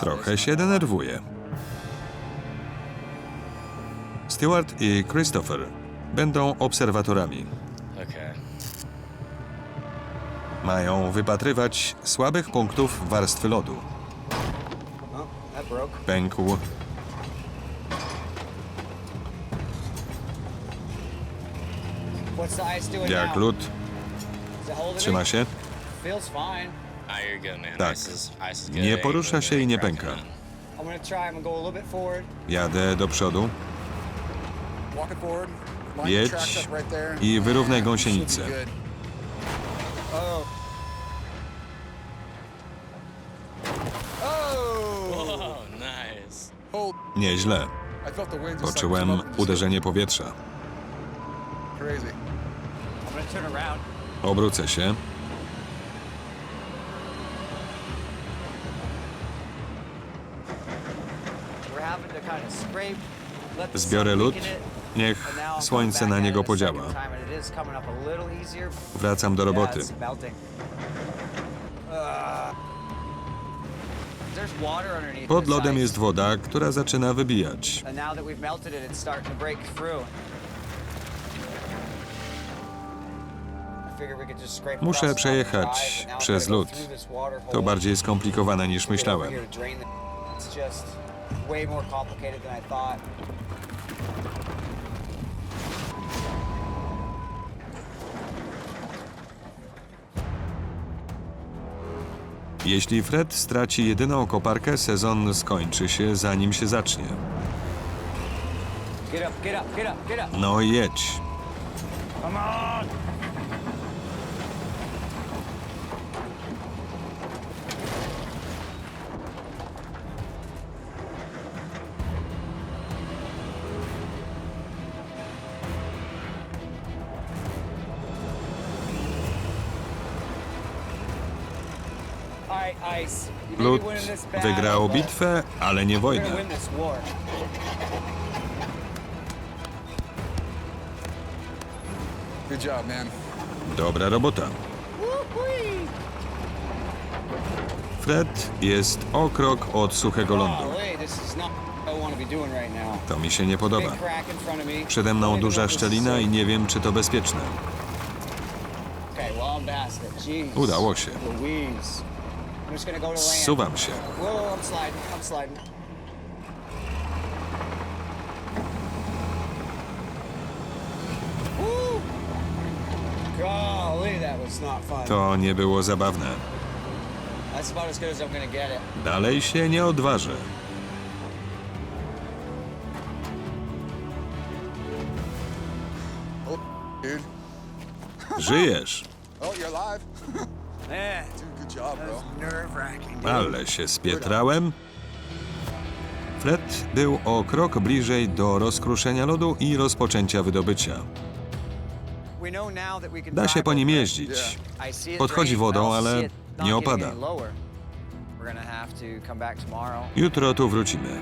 Trochę się denerwuje. Stewart i Christopher będą obserwatorami. Okay. Mają wypatrywać słabych punktów warstwy lodu. Oh, that broke. Pękł. Jak lód trzyma się, Feels fine. Ah. Tak. Nie porusza się i nie pęka. jadę do przodu Jedź i wyrównaj gąsienicę. Oh. Oh. Nieźle. Poczułem uderzenie powietrza. Obrócę się. Zbiorę lód. Niech słońce na niego podziała. Wracam do roboty. Pod lodem jest woda, która zaczyna wybijać. Muszę przejechać przez lód. To bardziej skomplikowane niż myślałem. It's just way more complicated than I thought. Jeśli Fred straci jedyną koparkę, sezon skończy się zanim się zacznie. Get up, get up, get up, get up. No jedź. Come on! Battle, wygrał bitwę, ale nie wojnę. Dobra robota. Fred jest o krok od suchego lądu. Want to mi się nie podoba. Przede mną duża szczelina i nie wiem, czy to bezpieczne. Udało się. Zsuwam się. Whoa, I'm sliding. I'm sliding. Woo! Golly, that was not fun. To nie było zabawne. That's about as good as I'm gonna get it. Dalej się nie odważę. Oh. Żyjesz, Ale się spietrałem. Fred był o krok bliżej do rozkruszenia lodu i rozpoczęcia wydobycia. Da się po nim jeździć. Podchodzi wodą, ale nie opada. Jutro tu wrócimy.